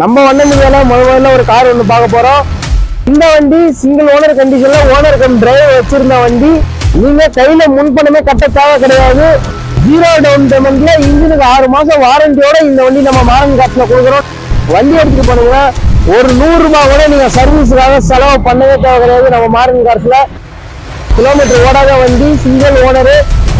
நம்ம வண்ண மீடியால முத முதல்ல ஒரு கார் ஒன்று பார்க்க போறோம். இந்த வண்டி சிங்கிள் ஓனர் கண்டிஷன்ல ஓனர் கம் டிரைவர் வச்சிருந்த வண்டி. நீங்க கையில முன்பணமே கட்ட தேவை கிடையாது. ஜீரோ டவுன் பேமெண்ட்ல இன்ஜினுக்கு ஆறு மாசம் வாரண்டியோட இந்த வண்டி நம்ம மாரன் காட்டில் கொடுக்குறோம். வண்டி எடுத்துட்டு போனீங்கன்னா ஒரு நூறுரூபா கூட நீங்க சர்வீஸுக்காக செலவு பண்ணவே தேவை கிடையாது நம்ம மாரன் காட்டில் கிலோமீட்டர் ஓடாத வண்டி சிங்கிள் ஓனரு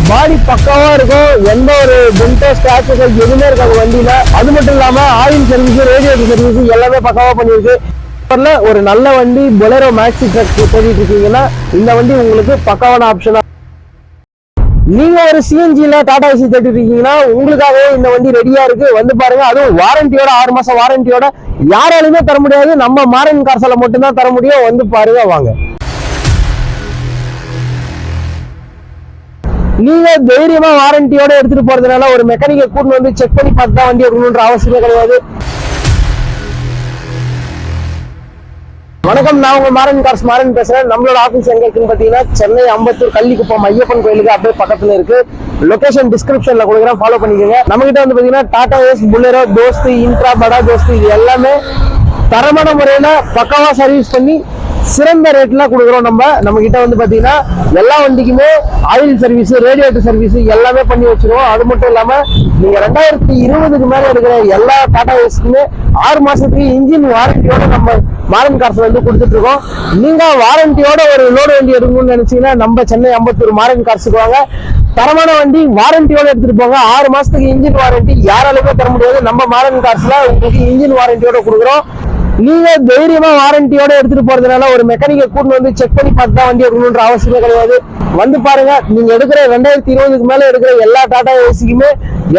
பாடி பக்காவா இருக்கும். எந்த ஒரு டென்டோ ஸ்கிராச்சஸ் எதுவுமே இருக்காது வண்டியில. அது மட்டும் இல்லாம ஆயில் சர்வீஸ் ரேடியேட்டர் சர்வீஸ் எல்லாமே பக்காவா பண்ணியிருக்கு. இப்ப ஒரு நல்ல வண்டி பொலரோ மேக்ஸி ட்ரக் தேடிட்டு இருக்கீங்கன்னா இந்த வண்டி உங்களுக்கு பக்காவான ஆப்ஷனா நீங்க ஒரு சிஎன்ஜில டாடா ஏசி தேடி இருக்கீங்கன்னா உங்களுக்காகவே இந்த வண்டி ரெடியா இருக்கு. வந்து பாருங்க அதுவும் வாரண்டியோட ஆறு மாசம் வாரண்டியோட யாராலுமே தர முடியாது. நம்ம மாரன் கார்சால மட்டும்தான் தர முடியும். வந்து பாருங்க வாங்க. நீங்க தைரியமா வாரண்டியோட எடுத்துட்டு போறதுனால ஒரு மெக்கானிக்கை கூட்டு வந்து செக் பண்ணி பார்த்து தான் வண்டி எடுக்கணுன்ற அவசியமே கிடையாது. வணக்கம் நான் உங்க மாறன் கார்ஸ் மாறன் பேசுறேன். நம்மளோட ஆஃபீஸ் எங்க இருக்குன்னு பாத்தீங்கன்னா சென்னை அம்பத்தூர் கள்ளிக்குப்பம் ஐயப்பன் கோயிலுக்கு அப்படியே பக்கத்துல இருக்கு. லொகேஷன் டிஸ்கிரிப்ஷன்ல கொடுக்குறேன் ஃபாலோ பண்ணிக்கோங்க. நம்ம கிட்ட வந்து பாத்தீங்கன்னா Tata Ace Bolero Dost Intra Bada Dost இது எல்லாமே தரமான முறையில பக்காவா சர்வீஸ் பண்ணி சிறந்த ரேட்லாம் கொடுக்குறோம் நம்ம. நம்ம கிட்ட வந்து பார்த்தீங்கன்னா எல்லா வண்டிக்குமே ஆயில் சர்வீஸ் ரேடியேட்டர் சர்வீஸ் எல்லாமே பண்ணி வச்சிருவோம். அது மட்டும் இல்லாம நீங்க ரெண்டாயிரத்தி இருபதுக்கு மேல இருக்கிற எல்லா டாடா ஏஸ்க்குமே ஆறு மாசத்துக்கு இன்ஜின் வாரண்டியோட நம்ம மாரன் கார்ஸ் வந்து கொடுத்துட்டு இருக்கோம் நீங்க வாரண்டியோட ஒரு லோடு வண்டி எடுக்கணும்னு நினைச்சீங்கன்னா நம்ம சென்னை அம்பத்தூர் மாரன் கார்ஸுக்கு வாங்க. தரமான வண்டி வாரண்டியோட எடுத்துட்டு போங்க. ஆறு மாசத்துக்கு இன்ஜின் வாரண்டி யாராலுமே தர முடியாது. நம்ம மாரன் கார்ஸ்ல உங்களுக்கு இன்ஜின் வாரண்டியோட கொடுக்குறோம். நீங்க தைரியமா வாரண்டியோட எடுத்துட்டு போறதுனால ஒரு மெக்கானிக்கை கூட்டு வந்து செக் பண்ணி பார்த்து தான் வண்டி எடுக்கணுன்ற அவசியமே கிடையாது. வந்து பாருங்க நீங்க எடுக்கிற ரெண்டாயிரத்தி இருபதுக்கு மேல எடுக்கிற எல்லா டாடா ஏசிக்குமே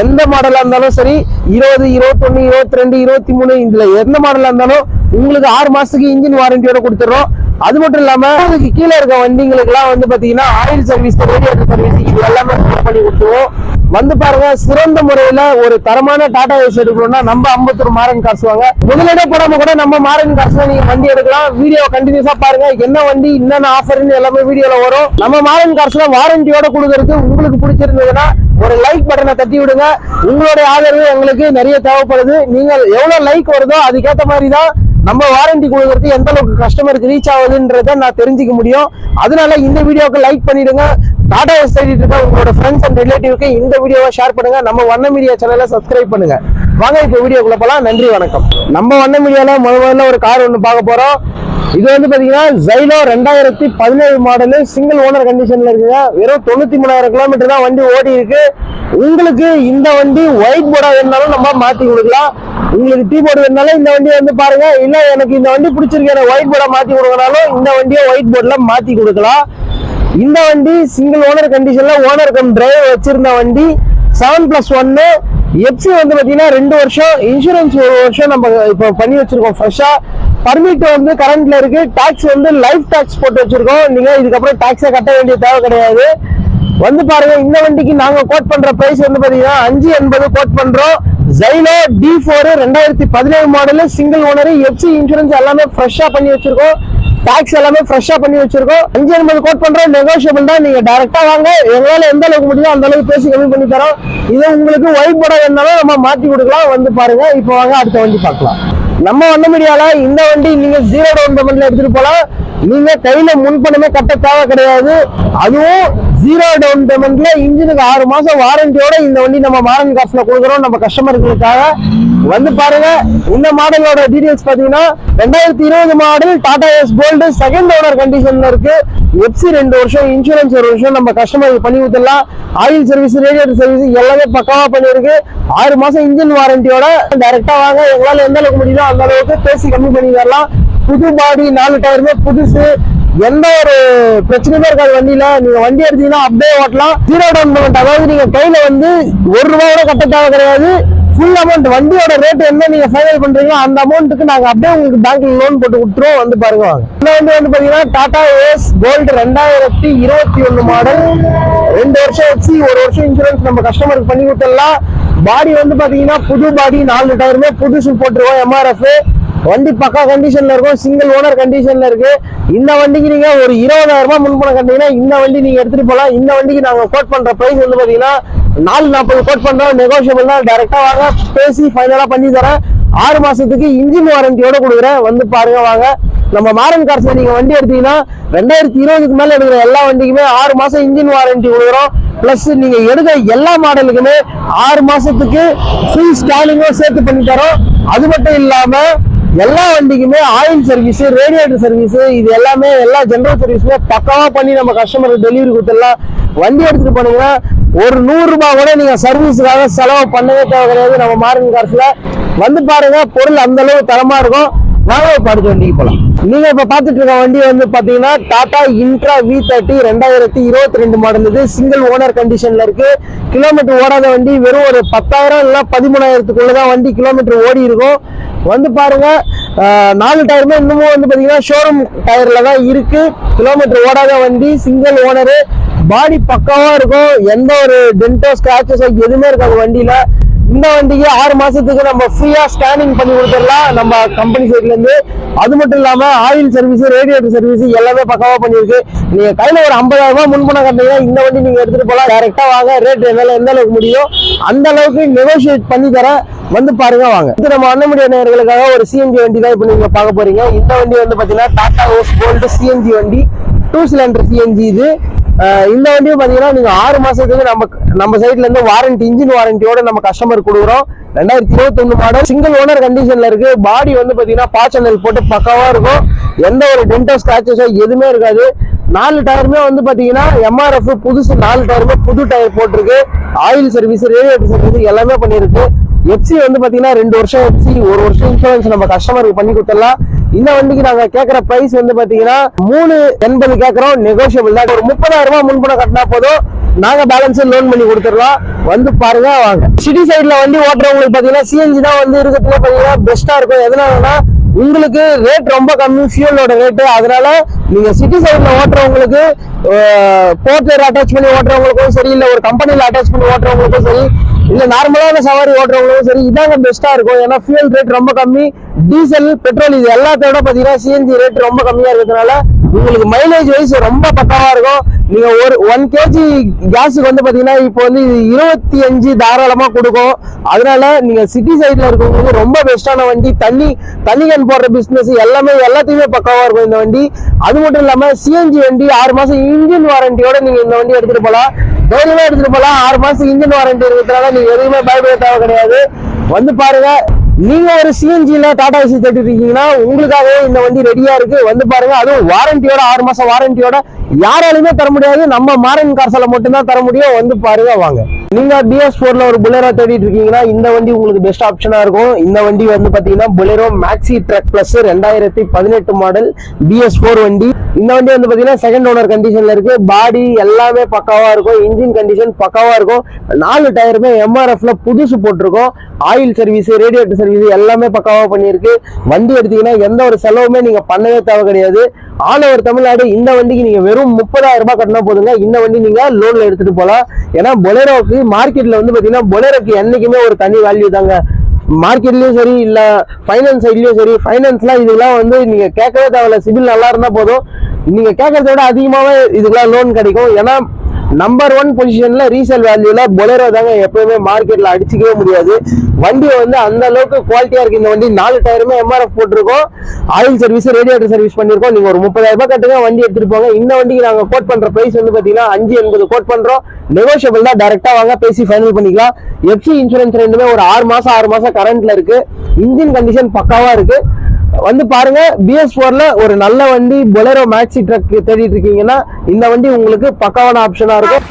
எந்த மாடலா இருந்தாலும் சரி இருபது இருபத்தொன்னு இருபத்தி ரெண்டு இருபத்தி மூணு இதுல எந்த மாடலா இருந்தாலும் உங்களுக்கு ஆறு மாசத்துக்கு இன்ஜின் வாரண்டியோட கொடுத்துறோம். அது மட்டும் இல்லாம அதுக்கு கீழே இருக்க வண்டிங்களுக்கு எல்லாம் வந்து பாத்தீங்கன்னா ஆயில் சர்வீஸ் ரேடியேட்டர் சர்வீஸ் இது எல்லாமே பண்ணி கொடுத்துருவோம். வந்து பாருங்க சிறந்த முறையில ஒரு தரமான டாடா ஏசி எடுக்கணும்னா நம்ம அம்பத்தூர் மாரன் காசு வாங்க. முதலிட போடாம கூட நம்ம மாரன் காசுல நீங்க வண்டி எடுக்கலாம். வீடியோ கண்டினியூஸா பாருங்க என்ன வண்டி என்னென்ன ஆஃபர்னு எல்லாமே வீடியோல வரும். நம்ம மாரன் காசுல வாரண்டியோட கொடுக்கறது உங்களுக்கு பிடிச்சிருந்ததுன்னா ஒரு லைக் பட்டனை தட்டி விடுங்க. உங்களுடைய ஆதரவு எங்களுக்கு நிறைய தேவைப்படுது. நீங்க எவ்வளவு லைக் வருதோ அதுக்கேற்ற மாதிரி தான் நம்ம வாரண்டி கொடுக்கறது எந்த அளவுக்கு கஸ்டமருக்கு ரீச் ஆகுதுன்றத நான் தெரிஞ்சுக்க முடியும். அதனால இந்த வீடியோவுக்கு லைக் பண்ணிடுங்க. டாடா எஸ் இருக்க உங்களோட ஃப்ரெண்ட்ஸ் அண்ட் ரிலேட்டிவ்க்கு இந்த வீடியோவை ஷேர் பண்ணுங்க. நம்ம வண்ண மீடியா சேனலை சப்ஸ்கிரைப் பண்ணுங்க. வாங்க இப்போ வீடியோக்குள்ள போகலாம் நன்றி வணக்கம். நம்ம வண்ண மீடியாவில் முதல்ல ஒரு கார் ஒன்று பார்க்க போகிறோம் இது வந்து பாத்தீங்கன்னா ஜைலோ ரெண்டாயிரத்தி பதினேழு மாடலு சிங்கிள் ஓனர் கண்டிஷன்ல இருக்குங்க. வெறும் தொண்ணூத்தி மூணாயிரம் கிலோமீட்டர் தான் வண்டி ஓடி இருக்கு. உங்களுக்கு இந்த வண்டி ஒயிட் போர்டா வேணாலும் நம்ம மாத்தி கொடுக்கலாம். உங்களுக்கு டீ போர்டு வேணாலும் இந்த வண்டியை வந்து பாருங்க. இல்ல எனக்கு இந்த வண்டி பிடிச்சிருக்கு எனக்கு ஒயிட் போர்டா மாத்தி கொடுக்கனாலும் இந்த வண்டியை ஒயிட் போர்ட்ல மாத்தி கொடுக்கலாம். இந்த வண்டி சிங்கிள் ஓனர் கண்டிஷன்ல ஓனர் கம் டிரைவர் வச்சிருந்த வண்டி செவன் பிளஸ் ஒன்னு எப்சி வந்து பாத்தீங்கன்னா ரெண்டு வருஷம் இன்சூரன்ஸ் ஒரு வருஷம் நம்ம இப்போ பண்ணி வச்சிருக்கோம் ஃப்ரெஷ்ஷா பர்மிட் வந்து கரண்ட்ல இருக்கு. டாக்ஸ் வந்து லைஃப் டாக்ஸ் போட்டு வச்சிருக்கோம். நீங்க இதுக்கப்புறம் டாக்ஸை கட்ட வேண்டிய தேவை கிடையாது. வந்து பாருங்க இந்த வண்டிக்கு நாங்க கோட் பண்ற பிரைஸ் வந்து பாத்தீங்கன்னா அஞ்சு எண்பது கோட் பண்றோம். ஜைலோ டி ஃபோர் ரெண்டாயிரத்தி பதினேழு model single owner FC insurance எல்லாமே ஃப்ரெஷ்ஷா பண்ணி வச்சிருக்கோம். டாக்ஸ் எல்லாமே ஃப்ரெஷ்ஷா பண்ணி வச்சிருக்கோம். அஞ்சு எண்பது கோட் பண்றோம். நெகோஷியபிள் தான். நீங்க டைரக்டா வாங்க. எங்களால எந்த அளவுக்கு முடியுமோ அந்த அளவுக்கு பேசி கம்மி பண்ணி தரோம். இது உங்களுக்கு ஒயிட் போர்டா இருந்தாலும் நம்ம மாத்தி கொடுக்கலாம். வந்து பாருங்க. இப்போ வாங்க அடுத்த வண்டி பார்க்கலாம். நம்ம வண்ண மீடியால இந்த வண்டி நீங்க ஜீரோ டவுன் பேமெண்ட்ல எடுத்துட்டு போலாம். நீங்க கையில முன்பணமே கட்ட தேவை கிடையாது. அதுவும் ஜீரோ டவுன் பேமெண்ட்ல இன்ஜினுக்கு ஆறு மாசம் வாரண்டியோட இந்த வண்டி நம்ம மாரன் காசுல கொடுக்குறோம். நம்ம கஸ்டமர்களுக்காக வந்து பாருங்க இந்த மாடலோட டீடைல்ஸ் பாத்தீங்கன்னா ரெண்டாயிரத்தி இருபது model Tata Ace gold second owner கண்டிஷன்ல இருக்கு. எப்சி ரெண்டு வருஷம் இன்சூரன்ஸ் ஒரு வருஷம் நம்ம கஸ்டமருக்கு பண்ணி ஊத்தலாம் ஆயில் சர்வீஸ் ரேடியேட்டர் சர்வீஸ் எல்லாமே பக்கமா பண்ணிருக்கு ஆறு மாசம் இன்ஜின் வாரண்டியோட டைரக்டா வாங்க எங்களால எந்த அளவுக்கு முடியுமோ அந்த அளவுக்கு பேசி கம்மி பண்ணி தரலாம். புது பாடி நாலு டயருமே புதுசு. எந்த ஒரு பிரச்சனையுமே இருக்காது வண்டியில. நீங்க வண்டி எடுத்தீங்கன்னா அப்படியே ஓட்டலாம். ஜீரோ டவுன் பேமெண்ட் அதாவது நீங்க கையில வந்து ஒரு ரூபா கூட கட்ட தேவை கிடையாது. ஃபுல் அமௌண்ட் வண்டியோட ரேட் என்ன நீங்க ஃபைனல் பண்றீங்களோ அந்த அமௌண்ட்டுக்கு நாங்க அப்படியே உங்களுக்கு பேங்க்ல லோன் போட்டு கொடுத்துருவோம். வந்து பாருங்க. வாங்க இந்த வண்டி வந்து பாத்தீங்கன்னா டாடா ஏஸ் கோல்டு ரெண்டாயிரத்தி இருபத்தி ஒன்னு மாடல் ரெண்டு வருஷம் வச்சு ஒரு வருஷம் இன்சூரன்ஸ் நம்ம கஸ்டமருக்கு பண்ணி கொடுத்துடலாம். பாடி வந்து பாத்தீங்கன்னா புது பாடி நாலு டயருமே புதுசு போட்டுருவோம் எம்ஆர்எஃப் வண்டி பக்கா கண்டிஷன்ல இருக்கும் சிங்கிள் ஓனர் கண்டிஷன்ல இருக்கு. இந்த வண்டிக்கு நீங்க ஒரு இருபதாயிரம் ரூபாய் முன்பணம் கட்டினீங்கன்னா இந்த வண்டி நீங்க எடுத்துட்டு போலாம். இந்த வண்டிக்கு நாங்க கோட் பண்ற பிரைஸ் வந்து பாத்தீங்கன்னா நாலு நாற்பது கோட் பண்றோம் நெகோஷியபிள் தான். டைரக்டா வாங்க பேசி ஃபைனலா பண்ணி தரேன். ஆறு மாசத்துக்கு இன்ஜின் வாரண்டியோட கொடுக்குறேன். வந்து பாருங்க வாங்க. நம்ம மாரன் கார்ஸ்ல நீங்க வண்டி எடுத்தீங்கன்னா ரெண்டாயிரத்தி இருபதுக்கு மேல எடுக்கிற எல்லா வண்டிக்குமே ஆறு மாசம் இன்ஜின் வாரண்டி கொடுக்குறோம். பிளஸ் நீங்க எடுக்கிற எல்லா மாடலுக்குமே ஆறு மாசத்துக்கு ஃபுல் ஸ்டாலிங்கும் சேர்த்து பண்ணி தரோம். அது மட்டும் இல்லாம எல்லா வண்டிக்குமே ஆயில் சர்வீஸ் ரேடியேட்டர் சர்வீஸ் இது எல்லாமே எல்லா ஜென்ரல் சர்வீஸுமே பக்கமாக பண்ணி நம்ம கஸ்டமருக்கு டெலிவரி கொடுத்துடலாம். வண்டி எடுத்துட்டு போனீங்கன்னா ஒரு நூறு ரூபாய் கூட நீங்க சர்வீஸுக்காக செலவு பண்ணவே தேவை கிடையாது. நம்ம மார்னிங் காசுல வந்து பாருங்க பொருள் அந்த அளவு தரமா இருக்கும். வாங்க இப்ப வண்டிக்கு போலாம். நீங்க இப்ப பாத்துட்டு இருக்க வண்டி வந்து பாத்தீங்கன்னா டாடா இன்ட்ரா வி தேர்ட்டி ரெண்டாயிரத்தி இருபத்தி ரெண்டு மாடல் இது. சிங்கிள் ஓனர் கண்டிஷன்ல இருக்கு. கிலோமீட்டர் ஓடாத வண்டி வெறும் ஒரு பத்தாயிரம் இல்ல பதிமூணாயிரத்துக்குள்ளதான் வண்டி கிலோமீட்டர் ஓடி இருக்கும். வந்து பாருங்க நாலு டயருமே இன்னமும் வந்து பாத்தீங்கன்னா ஷோரூம் டயர்ல தான் இருக்கு. கிலோமீட்டர் ஓடாத வண்டி சிங்கிள் ஓனரு பாடி பக்காவா இருக்கும். எந்த ஒரு டென்டோ ஸ்கிராச்சஸ் எதுவுமே இருக்காது வண்டியில. இந்த வண்டிக்கு ஆறு மாசத்துக்கு நம்ம ஃப்ரீயா ஸ்கேனிங் பண்ணி கொடுத்துடலாம். நம்ம கம்பெனி சைட்ல இருந்து. அது மட்டும் இல்லாம ஆயில் சர்வீஸ் ரேடியேட்டர் சர்வீஸ் எல்லாமே பக்காவா பண்ணிருக்கு நீங்க கையில ஒரு 50000 ரூபாய் முன்பணம் கட்டினீங்கன்னா இந்த வண்டி நீங்க எடுத்துட்டு போலாம். டேரக்டா வாங்க. ரேட் என்னால எந்த அளவுக்கு முடியும் அந்த அளவுக்கு நெகோசியேட் பண்ணி தரேன் வந்து பாருங்க வாங்க. இது நம்ம அண்ணமுடிய நேர்களுக்காக ஒரு சிஎன்ஜி வண்டி தான் இப்போ நீங்க பார்க்க போறீங்க. இந்த வண்டி வந்து பாத்தீங்கன்னா டாடா ஓஸ் கோல்டு சிஎன்ஜி வண்டி. டூ சிலிண்டர் சிஎன்ஜி இது. இந்த வண்டியும் பார்த்தீங்கன்னா நீங்க ஆறு மாசத்துக்கு நம்ம நம்ம சைட்ல இருந்து வாரண்டி இன்ஜின் வாரண்டியோட நம்ம கஸ்டமர் கொடுக்குறோம். ரெண்டாயிரத்தி இருபத்தி மாடல் சிங்கிள் ஓனர் கண்டிஷன்ல இருக்கு. பாடி வந்து பாத்தீங்கன்னா பாச்சனல் போட்டு பக்காவா இருக்கும். எந்த ஒரு டென்டோ ஸ்கிராச்சஸோ எதுவுமே இருக்காது. நாலு டயருமே வந்து பாத்தீங்கன்னா எம்ஆர்எஃப் புதுசு நாலு டயருமே புது டயர் போட்டிருக்கு. ஆயில் சர்வீஸ் ரேடியேட்டர் சர்வீஸ் எல்லாமே பண்ணியிருக்கு. எஃப்சி வந்து பாத்தீங்கன்னா ரெண்டு வருஷம் எஃப்சி ஒரு வருஷம் இன்சூரன்ஸ் நம்ம கஸ்டமருக்கு பண்ணி கொடுத்துடலாம். இந்த வண்டிக்கு நாங்க கேக்குற பிரைஸ் வந்து பாத்தீங்கன்னா மூணு எண்பது கேக்குறோம் நெகோசியபிள் தான் ஒரு முப்பதாயிரம் ரூபாய் முன்பணம் கட்டினா போதும். நாங்க பேலன்ஸ் லோன் பண்ணி கொடுத்துடலாம். வந்து பாருங்க வாங்க. சிட்டி சைட்ல வண்டி ஓட்டுறவங்களுக்கு பாத்தீங்கன்னா சிஎன்ஜி தான் வந்து இருக்கிறதுல பாத்தீங்கன்னா பெஸ்டா இருக்கும். எதனாலனா உங்களுக்கு ரேட் ரொம்ப கம்மி ஃபியூலோட ரேட்டு அதனால நீங்க சிட்டி சைட்ல ஓட்டுறவங்களுக்கு போர்ட்ல அட்டாச் பண்ணி ஓட்டுறவங்களுக்கும் சரி இல்ல ஒரு கம்பெனில அட்டாச் பண்ணி ஓட்டுறவங்களுக்கும் சரி இல்ல நார்மலான சவாரி ஓட்டுறவங்களுக்கும் சரி இதாங்க பெஸ்டா இருக்கும். ஏன்னா ஃபியூல் ரேட் ரொம்ப கம்மி டீசல் பெட்ரோல் இது எல்லாத்தோட பார்த்தீங்கன்னா சிஎன்ஜி ரேட் ரொம்ப கம்மியா இருக்கிறதுனால உங்களுக்கு மைலேஜ் வைஸ் ரொம்ப பக்காவா இருக்கும். நீங்க ஒரு ஒன் கேஜி கேஸுக்கு வந்து பாத்தீங்கன்னா இப்போ வந்து இது இருபத்தி அஞ்சு தாராளமா கொடுக்கும். அதனால நீங்க சிட்டி சைட்ல இருக்கவங்களுக்கு ரொம்ப பெஸ்டான வண்டி தண்ணி தண்ணி கேன் போடுற பிசினஸ் எல்லாமே எல்லாத்தையுமே பக்காவா இருக்கும் இந்த வண்டி. அது மட்டும் இல்லாம சிஎன்ஜி வண்டி ஆறு மாசம் இன்ஜின் வாரண்டியோட நீங்க இந்த வண்டி எடுத்துட்டு போலாம். தைரியமா எடுத்துட்டு போலாம். ஆறு மாசம் இன்ஜின் வாரண்டி இருக்கிறதுனால நீங்க எதுவுமே பயப்பட தேவை கிடையாது. வந்து பாருங்க நீங்க ஒரு சிஎன்ஜில டாடா ஏசி தேடி இருக்கீங்கன்னா உங்களுக்காகவே இந்த வண்டி ரெடியா இருக்கு. வந்து பாருங்க அதுவும் வாரண்டியோட ஆறு மாசம் வாரண்டியோட யாராலுமே தர முடியாது. நம்ம மாரன் கார்ஸில் மட்டும்தான் தர முடியும். வந்து பாருங்க வாங்க. நீங்க பிஎஸ் போர்ல ஒரு புலேரோ தேடிட்டு இருக்கீங்கன்னா இந்த வண்டி உங்களுக்கு பெஸ்ட் ஆப்ஷனா இருக்கும். இந்த வண்டி வந்து பாத்தீங்கன்னா புலேரோ மேக்ஸி ட்ரக் பிளஸ் ரெண்டாயிரத்தி பதினெட்டு மாடல் பிஎஸ் போர் வண்டி. இந்த வண்டி வந்து பாத்தீங்கன்னா செகண்ட் ஓனர் கண்டிஷன்ல இருக்கு. பாடி எல்லாமே பக்காவா இருக்கும். இன்ஜின் கண்டிஷன் பக்காவா இருக்கும். நாலு டயருமே எம்ஆர்எஃப்ல புதுசு போட்டிருக்கோம். ஆயில் சர்வீஸ் ரேடியேட்டர் சர்வீஸ் எல்லாமே பக்காவா பண்ணியிருக்கு. வண்டி எடுத்தீங்கன்னா எந்த ஒரு செலவுமே நீங்க பண்ணவே தேவை கிடையாது. ஆல் ஓவர் தமிழ்நாடு இந்த வண்டிக்கு நீங்க வெறும் முப்பதாயிரம் ரூபாய் கட்டினா போதுங்க. இந்த வண்டி நீங்க லோன்ல எடுத்துட்டு போகலாம் ஏன்னா பொலேரோக்கு மார்க்கெட்ல வந்து பாத்தீங்கன்னா பொலேரோக்கு என்னைக்குமே ஒரு தனி வேல்யூ தாங்க. மார்க்கெட்லயும் சரி இல்ல ஃபைனான்ஸ் சைட்லயும் சரி ஃபைனான்ஸ்லாம் இதெல்லாம் வந்து நீங்க கேட்கவே தேவையில்ல. சிபில் நல்லா இருந்தா போதும். நீங்க கேட்கறத விட அதிகமாவே இதுக்கெல்லாம் லோன் கிடைக்கும். ஏன்னா நம்பர் ஒன் பொசிஷன்ல ரீசேல் வேல்யூல பொலேரோ தாங்க எப்பவுமே மார்க்கெட்ல அடிச்சுக்கவே முடியாது. வண்டி வந்து அந்த அளவுக்கு குவாலிட்டியா இருக்கு. இந்த வண்டி நாலு டயருமே எம்ஆர்எஃப் போட்டிருக்கோம். ஆயில் சர்வீஸ் ரேடியேட்டர் சர்வீஸ் பண்ணிருக்கோம். நீங்க ஒரு முப்பதாயிரம் ரூபாய் கட்டுங்க வண்டி எடுத்துட்டு போங்க. இந்த வண்டிக்கு நாங்க கோட் பண்ற பிரைஸ் வந்து பாத்தீங்கன்னா அஞ்சு எண்பது கோட் பண்றோம். நெகோஷியபிள் தான் டேரக்டா வாங்க பேசி ஃபைனல் பண்ணிக்கலாம். எஃப்சி இன்சூரன்ஸ் ரெண்டுமே ஒரு ஆறு மாசம் ஆறு மாசம் கரண்ட்ல இருக்கு. இன்ஜின் கண்டிஷன் பக்காவா இருக்கு. வந்து பாருங்க பிஎஸ் போர்ல ஒரு நல்ல வண்டி பொலரோ மேக்ஸி ட்ரக் தேடிட்டு இருக்கீங்கன்னா இந்த வண்டி உங்களுக்கு பக்காவான ஆப்ஷனா இருக்கும்.